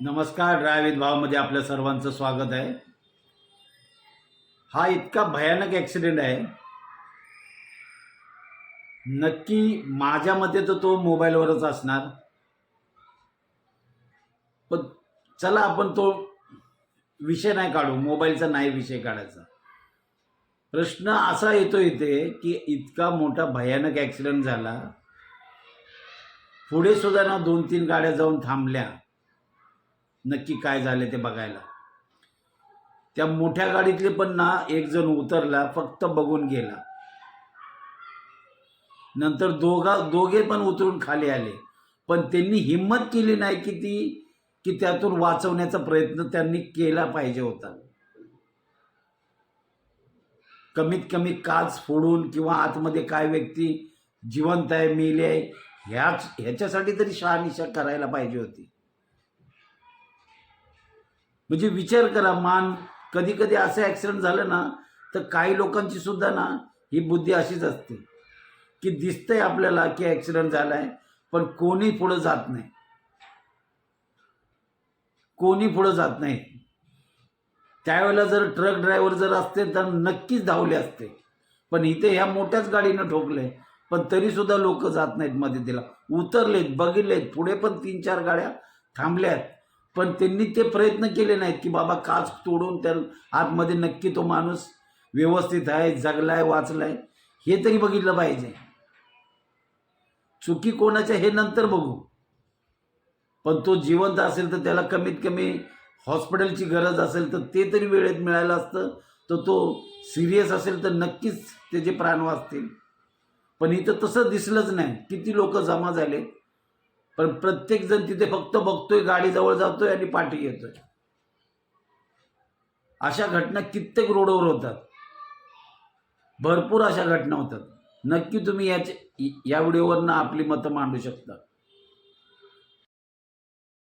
नमस्कार ड्रायव्हित भावामध्ये आपल्या सर्वांचं स्वागत आहे. हा इतका भयानक ॲक्सिडेंट आहे. नक्की माझ्या मते तर तो मोबाईलवरच असणार. पण चला आपण तो विषय नाही काढू मोबाईलचा नाही विषय काढायचा. प्रश्न असा येतो इथे की इतका मोठा भयानक ॲक्सिडेंट झाला. पुढे सुद्धा ना दोन तीन गाड्या जाऊन थांबल्या. नक्की काय झालं ते बघायला. त्या मोठ्या गाडीतले पण ना एक जण उतरला फक्त बघून गेला. नंतर दोघा दोघे पण उतरून खाली आले. पण त्यांनी हिंमत केली नाही की ती की त्यातून वाचवण्याचा प्रयत्न त्यांनी केला पाहिजे होता. कमीत कमी काच फोडून किंवा आतमध्ये काय व्यक्ती जिवंत आहे मेली आहे ह्याच ह्याच्यासाठी तरी शहानिशा करायला पाहिजे होती. म्हणजे विचार करा मान. कधी कधी असं ॲक्सिडेंट झालं ना तर काही लोकांची सुद्धा ना ही बुद्धी अशीच असते की दिसतंय आपल्याला की ॲक्सिडेंट झाला आहे पण कोणी पुढं जात नाही. कोणी पुढं जात नाही. त्यावेळेला जर ट्रक ड्रायव्हर जर असते तर नक्कीच धावले असते. पण इथे ह्या मोठ्याच गाडीनं ठोकले पण तरीसुद्धा लोक जात नाहीत मदतीला. उतरलेत बघितलेत पुढे पण तीन चार गाड्या थांबल्यात. पण त्यांनी ते प्रयत्न केले नाहीत की बाबा काच तोडून त्या आतमध्ये नक्की तो माणूस व्यवस्थित आहे जगलाय वाचलाय. हे तरी बघितलं पाहिजे. चुकी कोणाच्या हे नंतर बघू. पण तो जिवंत असेल तर त्याला कमीत कमी हॉस्पिटलची गरज असेल तर ते तरी वेळेत मिळालं असतं. तर तो सिरियस असेल तर नक्कीच त्याचे प्राण वाचतील. पण इथं तसं दिसलंच नाही. किती लोक जमा झाले? पण प्रत्येक जण तिथे फक्त बघतोय गाडीजवळ जातोय आणि पाठी येतोय. अशा घटना कित्येक रोडवर होतात. भरपूर अशा घटना होतात. नक्की तुम्ही याचे या व्हिडिओवरनं आपली मतं मांडू शकता.